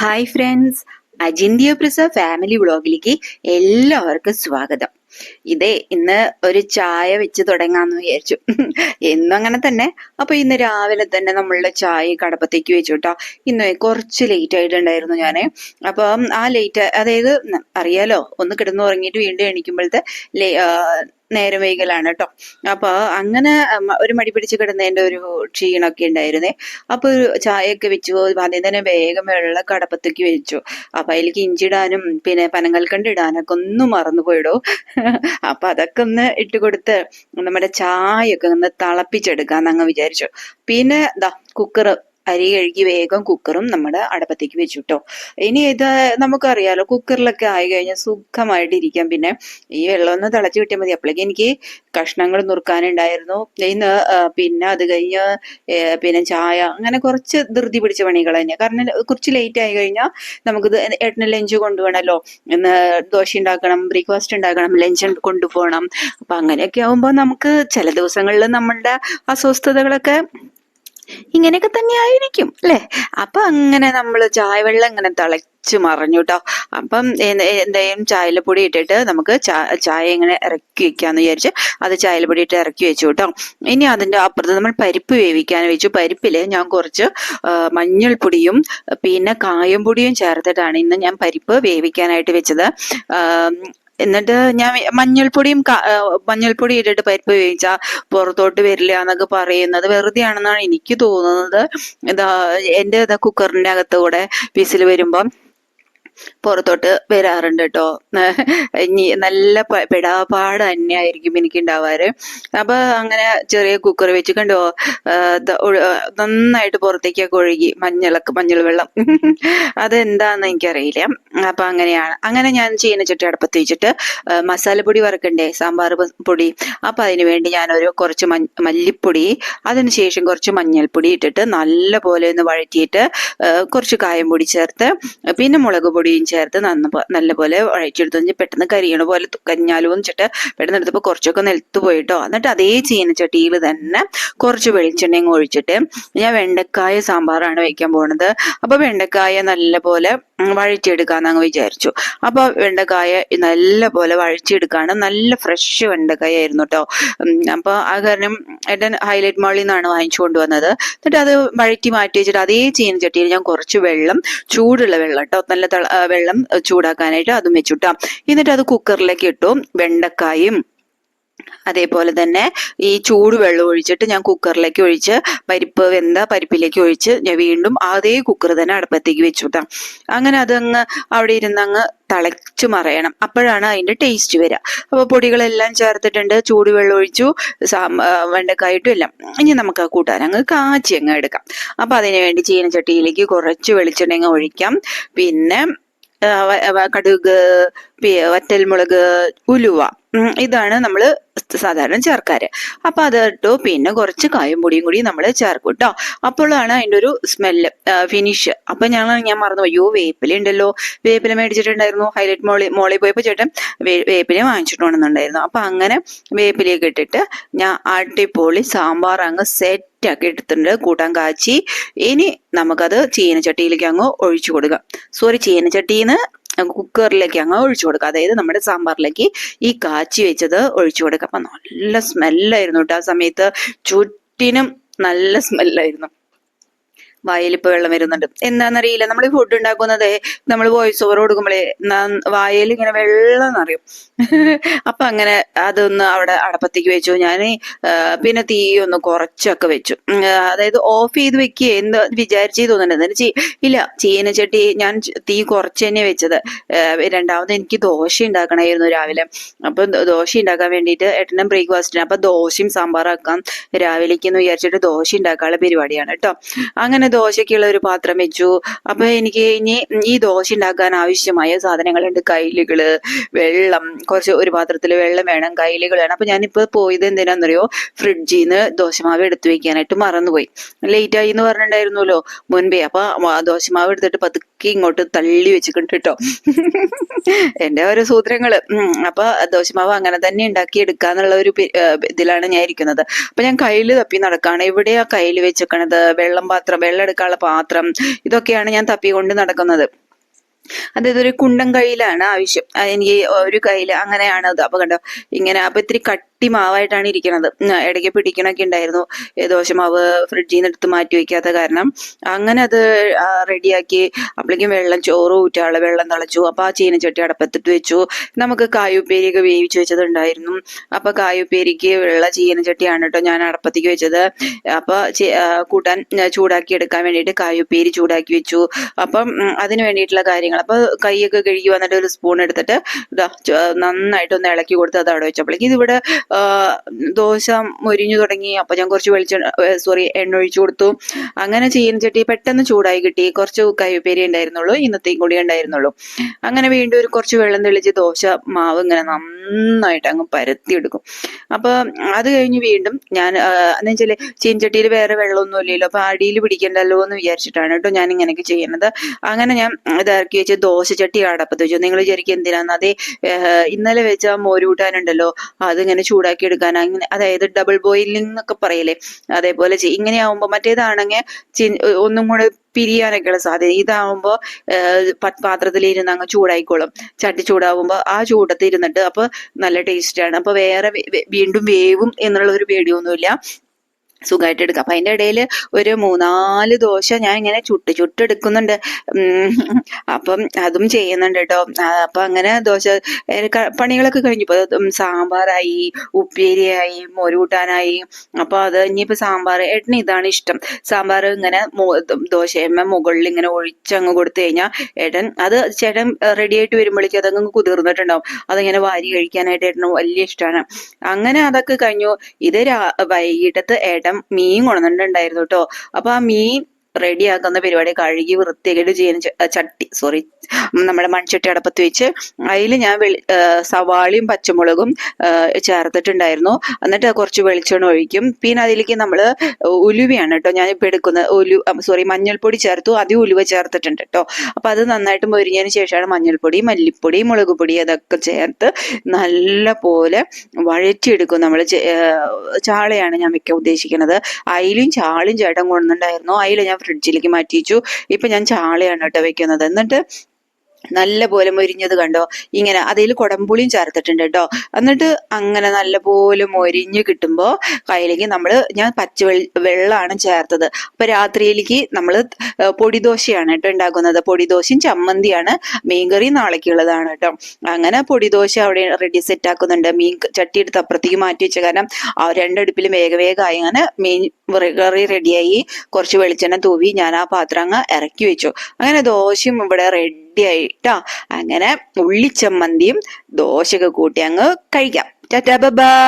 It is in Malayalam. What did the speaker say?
ഹായ് ഫ്രണ്ട്സ് അജിന്ത്യ പ്രസ ഫാമിലി വ്ളോഗിലേക്ക് എല്ലാവർക്കും സ്വാഗതം. ഇതേ ഇന്ന് ഒരു ചായ വെച്ച് തുടങ്ങാന്ന് വിചാരിച്ചു. എന്നും അങ്ങനെ തന്നെ. അപ്പൊ ഇന്ന് രാവിലെ തന്നെ നമ്മളുടെ ചായ കടപ്പത്തേക്ക് വെച്ചു കേട്ടോ ഇന്ന് കുറച്ച് ലേറ്റ് ആയിട്ടുണ്ടായിരുന്നു ഞാൻ. അപ്പം ആ ലേറ്റ് അതായത് അറിയാലോ ഒന്ന് കിടന്നു ഉറങ്ങിയിട്ട് വീണ്ടും എണീക്കുമ്പോഴത്തെ നേരം വൈകലാണ് കേട്ടോ അപ്പൊ അങ്ങനെ ഒരു മടി പിടിച്ച് കിടന്നതിന്റെ ഒരു ക്ഷീണമൊക്കെ ഉണ്ടായിരുന്നേ. അപ്പൊ ഒരു ചായയൊക്കെ വെച്ചു. ആദ്യം തന്നെ വേഗം വെള്ള കടപ്പത്തേക്ക് വെച്ചു. അപ്പൊ അതിലേക്ക് ഇഞ്ചിടാനും പിന്നെ പനങ്ങൽക്കണ്ട് ഇടാനൊക്കെ ഒന്നും മറന്നു പോയിടോ അപ്പൊ അതൊക്കെ ഒന്ന് ഇട്ട് കൊടുത്ത് നമ്മുടെ ചായയൊക്കെ ഒന്ന് തിളപ്പിച്ചെടുക്കാന്ന് അങ്ങ് വിചാരിച്ചു. പിന്നെ ദാ കുക്കർ അരി കഴുകി വേഗം കുക്കറും നമ്മുടെ അടപ്പത്തേക്ക് വെച്ചു കേട്ടോ ഇനി ഇത് നമുക്കറിയാലോ കുക്കറിലൊക്കെ ആയി കഴിഞ്ഞാൽ സുഖമായിട്ട് ഇരിക്കാം പിന്നെ ഈ വെള്ളം ഒന്ന് തിളച്ച് കിട്ടിയാൽ മതി. അപ്പോഴേക്കും എനിക്ക് കഷ്ണങ്ങൾ നുറുക്കാനുണ്ടായിരുന്നു. ഇന്ന് പിന്നെ അത് കഴിഞ്ഞ് പിന്നെ ചായ അങ്ങനെ കുറച്ച് ധൃതി പിടിച്ച പണികൾ തന്നെ കാരണം കുറച്ച് ലേറ്റ് ആയി കഴിഞ്ഞാൽ നമുക്കിത് ഏട്ടന് ലഞ്ച് കൊണ്ടുപോകണമല്ലോ ഇന്ന് ദോശ ഉണ്ടാക്കണം ബ്രേക്ക്ഫാസ്റ്റ് ഉണ്ടാക്കണം ലഞ്ച് കൊണ്ടുപോകണം. അപ്പൊ അങ്ങനെയൊക്കെ ആവുമ്പോൾ നമുക്ക് ചില ദിവസങ്ങളിൽ നമ്മളുടെ അസ്വസ്ഥതകളൊക്കെ ഇങ്ങനെയൊക്കെ തന്നെ ആയിരിക്കും അല്ലെ? അപ്പൊ അങ്ങനെ നമ്മൾ ചായ വെള്ളം ഇങ്ങനെ തിളച്ച് മറിഞ്ഞു കേട്ടോ അപ്പം എന്തായാലും ചായലപ്പൊടി ഇട്ടിട്ട് നമുക്ക് ചായ ഇങ്ങനെ ഇറക്കി വെക്കാന്ന് വിചാരിച്ച് അത് ചായലപ്പൊടി ഇട്ട് ഇറക്കി വെച്ചു കേട്ടോ ഇനി അതിന്റെ അപ്പുറത്ത് നമ്മൾ പരിപ്പ് വേവിക്കാൻ വെച്ചു. പരിപ്പിൽ ഞാൻ കുറച്ച് മഞ്ഞൾപ്പൊടിയും പിന്നെ കായം പൊടിയും ചേർത്തിട്ടാണ് ഇന്ന് ഞാൻ പരിപ്പ് വേവിക്കാനായിട്ട് വെച്ചത്. എന്നിട്ട് ഞാൻ മഞ്ഞൾപ്പൊടിയും മഞ്ഞൾപ്പൊടി ഇട്ടിട്ട് പരിപ്പ് വേവിച്ചാ പുറത്തോട്ട് വരില്ല എന്നൊക്കെ പറയുന്നത് വെറുതെ ആണെന്നാണ് എനിക്ക് തോന്നുന്നത്. ഇതാ എന്റെ ഇതാ കുക്കറിന്റെ അകത്തൂടെ വിസിൽ വരുമ്പം പുറത്തോട്ട് വരാറുണ്ട് കേട്ടോ ഇനി നല്ല പെടാപാട് തന്നെയായിരിക്കും എനിക്ക് ഉണ്ടാവാറ് അപ്പൊ അങ്ങനെ ചെറിയ കുക്കർ വെച്ച് കണ്ടോ നന്നായിട്ട് പുറത്തേക്കൊക്കെ ഒഴുകി മഞ്ഞളൊക്കെ മഞ്ഞൾ വെള്ളം. അതെന്താന്ന് എനിക്കറിയില്ല. അപ്പൊ അങ്ങനെയാണ്. അങ്ങനെ ഞാൻ ചീനച്ചട്ടി അടുപ്പത്ത് വെച്ചിട്ട് മസാല മസാലപ്പൊടി വറക്കണ്ടേ സാമ്പാർ പൊടി. അപ്പൊ അതിന് വേണ്ടി ഞാനൊരു കുറച്ച് മല്ലിപ്പൊടി അതിനുശേഷം കുറച്ച് മഞ്ഞൾപ്പൊടി ഇട്ടിട്ട് നല്ല പോലെ ഒന്ന് വഴറ്റിയിട്ട് കുറച്ച് കായം പൊടി ചേർത്ത് പിന്നെ മുളക് പൊടിയും ചേർത്ത് നന്ന നല്ലപോലെ നല്ല പോലെ വഴറ്റിയെടുത്ത് കഴിഞ്ഞ് പെട്ടെന്ന് കരിയണ പോലെ കഞ്ഞാലും വെച്ചിട്ട് പെട്ടെന്ന് എടുത്തപ്പോൾ കുറച്ചൊക്കെ നിലത്ത് പോയിട്ടോ. എന്നിട്ട് അതേ ചീനച്ചട്ടിയിൽ തന്നെ കുറച്ച് വെളിച്ചെണ്ണയും ഒഴിച്ചിട്ട് ഞാൻ വെണ്ടക്കായ സാമ്പാറാണ് വയ്ക്കാൻ പോണത്. അപ്പൊ വെണ്ടക്കായ നല്ല പോലെ ഉം, വഴറ്റിയെടുക്കാന്ന് അങ്ങ് വിചാരിച്ചു. അപ്പൊ വെണ്ടക്കായ നല്ല പോലെ വഴറ്റിയെടുക്കാണ്. നല്ല ഫ്രഷ് വെണ്ടക്കായ ആയിരുന്നു കേട്ടോ അപ്പൊ ആ കാരണം ഏട്ടൻ ഹൈലൈറ്റ് മാളിൽ നിന്നാണ് വാങ്ങിച്ചു കൊണ്ടുവന്നത്. എന്നിട്ട് അത് വഴറ്റി മാറ്റി വെച്ചിട്ട് അതേ ചീനച്ചട്ടിയിൽ ഞാൻ കുറച്ച് വെള്ളം ചൂടുള്ള വെള്ളം കേട്ടോ നല്ല വെള്ളം ചൂടാക്കാനായിട്ട് അതും വെച്ചുട്ടാ. എന്നിട്ട് അത് കുക്കറിലേക്ക് ഇട്ടു. വെണ്ടക്കായും അതേപോലെ തന്നെ ഈ ചൂടുവെള്ളം ഒഴിച്ചിട്ട് ഞാൻ കുക്കറിലേക്ക് ഒഴിച്ച് പരിപ്പ് വെന്ത പരിപ്പിലേക്ക് ഒഴിച്ച് ഞാൻ വീണ്ടും അതേ കുക്കർ തന്നെ അടുപ്പത്തേക്ക് വെച്ചു ട്ടാ അങ്ങനെ അതങ്ങ് അവിടെ ഇരുന്ന് അങ്ങ് തിളച്ചു മറയണം. അപ്പോഴാണ് അതിന്റെ ടേസ്റ്റ് വരിക അപ്പോൾ പൊടികളെല്ലാം ചേർത്തിട്ടുണ്ട്. ചൂടുവെള്ളം ഒഴിച്ചു. സാം- ആ, വെണ്ടക്കായിട്ടും എല്ലാം. ഇനി നമുക്ക് ആ കൂട്ടാൻ അങ്ങ് കാച്ചി അങ്ങ് എടുക്കാം. അപ്പം അതിന് വേണ്ടി ചീനച്ചട്ടിയിലേക്ക് കുറച്ച് വെളിച്ചെണ്ണ ഒഴിക്കാം. പിന്നെ കടുക് വറ്റൽമുളക് ഉലുവ. ഇതാണ് നമ്മൾ സാധാരണ ചേർക്കാറ്. അപ്പൊ അത് ഇട്ടു പിന്നെ കുറച്ച് കായും പൊടിയും കൂടി നമ്മൾ ചേർക്കും കേട്ടോ അപ്പോഴാണ് അതിന്റെ ഒരു സ്മെല്ല് ഫിനിഷ് അപ്പൊ ഞങ്ങൾ ഞാൻ മറന്നു അയ്യോ വേപ്പില ഉണ്ടല്ലോ. വേപ്പില മേടിച്ചിട്ടുണ്ടായിരുന്നു. ഹൈലൈറ്റ് മോളി മോളിൽ പോയപ്പോ ചേട്ടൻ വേപ്പില വാങ്ങിച്ചിട്ടുണ്ടെന്നുണ്ടായിരുന്നു അപ്പൊ അങ്ങനെ വേപ്പിലയൊക്കെ ഇട്ടിട്ട് ഞാൻ അടിപൊളി സാമ്പാർ അങ്ങ് സെറ്റ് ആക്കി എടുത്തിട്ടുണ്ട്. കൂട്ടാൻ കാച്ചി. ഇനി നമുക്കത് ചീനച്ചട്ടിയിലേക്ക് അങ്ങ് ഒഴിച്ചു കൊടുക്കാം. സോറി ചീനച്ചട്ടിന്ന് കുക്കറിലേക്ക് അങ്ങ് ഒഴിച്ചു കൊടുക്കുക. അതായത് നമ്മുടെ സാമ്പാറിലേക്ക് ഈ കാച്ചി വെച്ചത് ഒഴിച്ചു കൊടുക്കുക. അപ്പൊ നല്ല സ്മെല്ലായിരുന്നു കേട്ടോ ആ സമയത്ത്. ചുറ്റിനും നല്ല സ്മെല്ലായിരുന്നു വായിൽ ഇപ്പൊ വെള്ളം വരുന്നുണ്ട്. എന്താണെന്നറിയില്ല നമ്മൾ ഫുഡ് ഉണ്ടാക്കുന്നത് നമ്മൾ വോയിസ് ഓവർ കൊടുക്കുമ്പോഴേ വായിൽ ഇങ്ങനെ വെള്ളം നിറയും അപ്പൊ അങ്ങനെ അതൊന്ന് അവിടെ അടപ്പത്തേക്ക് വെച്ചു. ഞാൻ പിന്നെ തീ ഒന്ന് കുറച്ചൊക്കെ വെച്ചു. അതായത് ഓഫ് ചെയ്ത് വെക്കുക എന്ന് വിചാരിച്ചേ തോന്നുന്നുണ്ട്. ചീ- ഇല്ല ചീനച്ചട്ടി ഞാൻ തീ കുറച്ച് തന്നെ വെച്ചത് രണ്ടാമത് എനിക്ക് ദോശ ഉണ്ടാക്കണമായിരുന്നു രാവിലെ. അപ്പൊ ദോശ ഉണ്ടാക്കാൻ വേണ്ടിയിട്ട് ഏട്ടനും ബ്രേക്ക്ഫാസ്റ്റിന് അപ്പൊ ദോശയും സാമ്പാറാക്കാം രാവിലേക്ക് എന്ന് വിചാരിച്ചിട്ട് ദോശ ഉണ്ടാക്കാനുള്ള പരിപാടിയാണ് കേട്ടോ അങ്ങനെ ദോശയ്ക്കുള്ള ഒരു പാത്രം വെച്ചു. അപ്പൊ എനിക്ക് ഇനി ഈ ദോശ ഉണ്ടാക്കാൻ ആവശ്യമായ സാധനങ്ങളുണ്ട്. കൈലുകൾ വെള്ളം കുറച്ച് ഒരു പാത്രത്തിൽ വെള്ളം വേണം കൈലുകൾ വേണം. അപ്പൊ ഞാനിപ്പോ പോയത് എന്തിനാന്നറിയോ? ഫ്രിഡ്ജിൽ നിന്ന് ദോശമാവ് എടുത്തു വെക്കാനായിട്ട് മറന്നുപോയി. ലേറ്റ് ആയി എന്ന് പറഞ്ഞിട്ടുണ്ടായിരുന്നല്ലോ മുൻപേ. അപ്പൊ ദോശമാവ് എടുത്തിട്ട് പതുക്കെ ഇങ്ങോട്ട് തള്ളി വെച്ചിട്ടുണ്ട് കേട്ടോ എന്റെ ഓരോ സൂത്രങ്ങൾ. അപ്പൊ ദോശമാവ് അങ്ങനെ തന്നെ ഉണ്ടാക്കി എടുക്കാന്നുള്ള ഒരു ഇതിലാണ് ഞാൻ ഇരിക്കുന്നത്. അപ്പൊ ഞാൻ കയ്യിൽ തപ്പി നടക്കാണ്. എവിടെയാ കയ്യിൽ വെച്ചേക്കണത്? വെള്ളം പാത്രം വെള്ളം എടുക്കാനുള്ള പാത്രം ഇതൊക്കെയാണ് ഞാൻ തപ്പി കൊണ്ട് നടക്കുന്നത്. അതായത് ഒരു കുണ്ടൻ കയ്യിലാണ് ആവശ്യം. എനിക്ക് ഒരു കയ്യിൽ അങ്ങനെയാണ് അത് അപ്പൊ കണ്ടോ ഇങ്ങനെ അപ്പൊ ഇത്തിരി കട്ടി മാവായിട്ടാണ് ഇരിക്കുന്നത് ഇടയ്ക്ക് പിടിക്കണൊക്കെ ഉണ്ടായിരുന്നു. ദോശമാവ് ഫ്രിഡ്ജിൽ നിന്ന് എടുത്ത് മാറ്റി വെക്കാത്ത കാരണം. അങ്ങനെ അത് റെഡിയാക്കി അപ്പോഴേക്കും വെള്ളം ചോറ് ഊറ്റാൾ വെള്ളം തിളച്ചു. അപ്പൊ ആ ചീനച്ചട്ടി അടപ്പത്തിട്ട് വെച്ചു. നമുക്ക് കായുപ്പേരിയൊക്കെ വേവിച്ച് വെച്ചതുണ്ടായിരുന്നു. അപ്പൊ കായുപ്പേരിക്ക് വെള്ള ചീനച്ചട്ടിയാണ് കേട്ടോ ഞാൻ അടപ്പത്തേക്ക് വെച്ചത്. അപ്പൊ കൂട്ടാൻ ചൂടാക്കി എടുക്കാൻ വേണ്ടിയിട്ട് കായുപ്പേരി ചൂടാക്കി വെച്ചു. അപ്പം അതിന് വേണ്ടിയിട്ടുള്ള കാര്യങ്ങൾ. അപ്പൊ കൈയൊക്കെ കഴുകി വന്നിട്ട് ഒരു സ്പൂൺ എടുത്തിട്ട് നന്നായിട്ട് ഒന്ന് ഇളക്കി കൊടുത്ത് അത് അവിടെ വെച്ചപ്പോഴേക്കും ഇതിവിടെ ദോശ മൊരിഞ്ഞു തുടങ്ങി. അപ്പൊ ഞാൻ കുറച്ച് വെളിച്ചെണ്ണ സോറി എണ്ണ ഒഴിച്ചു കൊടുത്തു. അങ്ങനെ ചീനച്ചട്ടി പെട്ടെന്ന് ചൂടായി കിട്ടി. കുറച്ച് കൈപ്പേരി ഉണ്ടായിരുന്നുള്ളൂ. ഇന്നത്തെയും കൂടി ഉണ്ടായിരുന്നുള്ളൂ. അങ്ങനെ വീണ്ടും ഒരു കുറച്ച് വെള്ളം തെളിച്ച് ദോശ മാവ് ഇങ്ങനെ നന്നായിട്ട് അങ്ങ് പരത്തി എടുക്കും അപ്പൊ അത് കഴിഞ്ഞ് വീണ്ടും ഞാൻ എന്ന് വെച്ചാൽ ചീനച്ചട്ടിയിൽ വേറെ വെള്ളമൊന്നും ഇല്ലല്ലോ. അപ്പൊ അടിയിൽ പിടിക്കണ്ടല്ലോ എന്ന് വിചാരിച്ചിട്ടാണ് കേട്ടോ ഞാൻ ഇങ്ങനെയൊക്കെ ചെയ്യുന്നത്. അങ്ങനെ ഞാൻ ഇതാക്കി വെച്ച് വെച്ച് ദോശച്ചട്ടി അടപ്പത്ത് വെച്ചു. നിങ്ങൾ വിചാരിക്കും എന്തിനാന്ന്? അതേ ഇന്നലെ വെച്ച മോരൂട്ടാനുണ്ടല്ലോ അതിങ്ങനെ ചൂടാക്കി എടുക്കാൻ അങ്ങനെ അതായത് ഡബിൾ ബോയിലിംഗ് എന്നൊക്കെ പറയില്ലേ? അതേപോലെ ചെയ്യും ഇങ്ങനെയാവുമ്പോ മറ്റേതാണെങ്കിൽ ഒന്നും കൂടെ പിരിയാനൊക്കെയുള്ള സാധ്യത. ഇതാവുമ്പോ പാത്രത്തിൽ ഇരുന്ന് അങ്ങ് ചൂടായിക്കോളും. ചട്ടി ചൂടാവുമ്പോൾ ആ ചൂടത്ത് ഇരുന്നിട്ട് അപ്പൊ നല്ല ടേസ്റ്റാണ് അപ്പോൾ അപ്പൊ വേറെ വീണ്ടും വേവും എന്നുള്ള ഒരു പേടിയൊന്നുമില്ല. സുഖമായിട്ട് എടുക്കാം. അപ്പൊ അതിന്റെ ഇടയിൽ ഒരു മൂന്നാൽ ദോശ ഞാൻ ഇങ്ങനെ ചുട്ട് ചുട്ടെടുക്കുന്നുണ്ട് അപ്പം അതും ചെയ്യുന്നുണ്ട് കേട്ടോ. അപ്പൊ അങ്ങനെ ദോശ പണികളൊക്കെ കഴിഞ്ഞപ്പോ ഉം, സാമ്പാറായി ഉപ്പേരിയായി മോരുകൂട്ടാനായി അപ്പൊ അത് ഇനിയിപ്പോ സാമ്പാർ ഏട്ടന് ഇതാണ് ഇഷ്ടം. സാമ്പാർ ഇങ്ങനെ ദോശയമ്മ മുകളിൽ ഇങ്ങനെ ഒഴിച്ചങ്ങ് കൊടുത്തു കഴിഞ്ഞാൽ ഏട്ടൻ അത് ചേട്ടൻ റെഡി ആയിട്ട് വരുമ്പോഴേക്കും അതങ്ങ് കുതിർന്നിട്ടുണ്ടാവും. അതിങ്ങനെ വാരി കഴിക്കാനായിട്ട് ഏട്ടന് വലിയ ഇഷ്ടമാണ് അങ്ങനെ അതൊക്കെ കഴിഞ്ഞു. ഇത് വൈകിട്ടത്ത് ഏട്ടൻ മീൻ കൊണ്ടുവന്നിട്ടുണ്ടായിരുന്നു കേട്ടോ അപ്പൊ ആ മീൻ റെഡിയാക്കുന്ന പരിപാടി കഴുകി വൃത്തിയാക്കിയിട്ട് ചെയ്യുന്ന ചട്ടി സോറി നമ്മുടെ മൺചട്ടി അടപ്പത്ത് വെച്ച് അതിൽ ഞാൻ സവാളയും പച്ചമുളകും ചേർത്തിട്ടുണ്ടായിരുന്നു. എന്നിട്ട് കുറച്ച് വെളിച്ചെണ്ണ ഒഴിക്കും. പിന്നെ അതിലേക്ക് നമ്മൾ ഉലുവയാണ് കേട്ടോ ഞാൻ ഇപ്പം എടുക്കുന്നത്. ഉലു സോറി മഞ്ഞൾപ്പൊടി ചേർത്തു. ആദ്യം ഉലുവ ചേർത്തിട്ടുണ്ട് കേട്ടോ. അപ്പോൾ അത് നന്നായിട്ട് മൊരിഞ്ഞതിന് ശേഷമാണ് മഞ്ഞൾപ്പൊടി മല്ലിപ്പൊടി മുളക് പൊടി അതൊക്കെ ചേർത്ത് നല്ല പോലെ വഴറ്റിയെടുക്കും നമ്മൾ ചാളയാണ് ഞാൻ വെക്കാൻ ഉദ്ദേശിക്കുന്നത്. അയിലും ചാളും ചേട്ടൻ കൊണ്ടുണ്ടായിരുന്നു അയില ഞാൻ ഫ്രിഡ്ജിലേക്ക് മാറ്റിച്ചു ഇപ്പൊ ഞാൻ ചാളയാണ് കേട്ടോ വെക്കുന്നത്. എന്നിട്ട് നല്ല പോലെ മൊരിഞ്ഞത് കണ്ടോ? ഇങ്ങനെ അതിൽ കുടംപുളിയും ചേർത്തിട്ടുണ്ട് കേട്ടോ എന്നിട്ട് അങ്ങനെ നല്ല പോലെ മൊരിഞ്ഞ് കിട്ടുമ്പോൾ കയ്യിലേക്ക് നമ്മൾ ഞാൻ പച്ച വെള്ള- വെള്ളമാണ് ചേർത്തത്. അപ്പൊ രാത്രിയിലേക്ക് നമ്മൾ പൊടിദോശയാണ് കേട്ടോ ഉണ്ടാക്കുന്നത് പൊടിദോശയും ചമ്മന്തിയാണ് മീൻകറി നാളേക്കുള്ളതാണ് കേട്ടോ അങ്ങനെ പൊടിദോശ അവിടെ റെഡി സെറ്റ് ആക്കുന്നുണ്ട്. മീൻ ചട്ടി എടുത്ത് അപ്പുറത്തേക്ക് മാറ്റി വെച്ച. കാരണം ആ രണ്ടടുപ്പിലും വേഗ വേഗമായി അങ്ങനെ മീൻ കറി റെഡിയായി കുറച്ച് വെളിച്ചെണ്ണ തൂവി ഞാൻ ആ പാത്രം അങ്ങ് ഇറക്കി വെച്ചു. അങ്ങനെ ദോശയും ഇവിടെ റെഡി ആയിട്ടാ അങ്ങനെ ഉള്ളിച്ചമ്മന്തിയും ദോശയൊക്കെ കൂട്ടി അങ്ങ് കഴിക്കാം. Tata bye.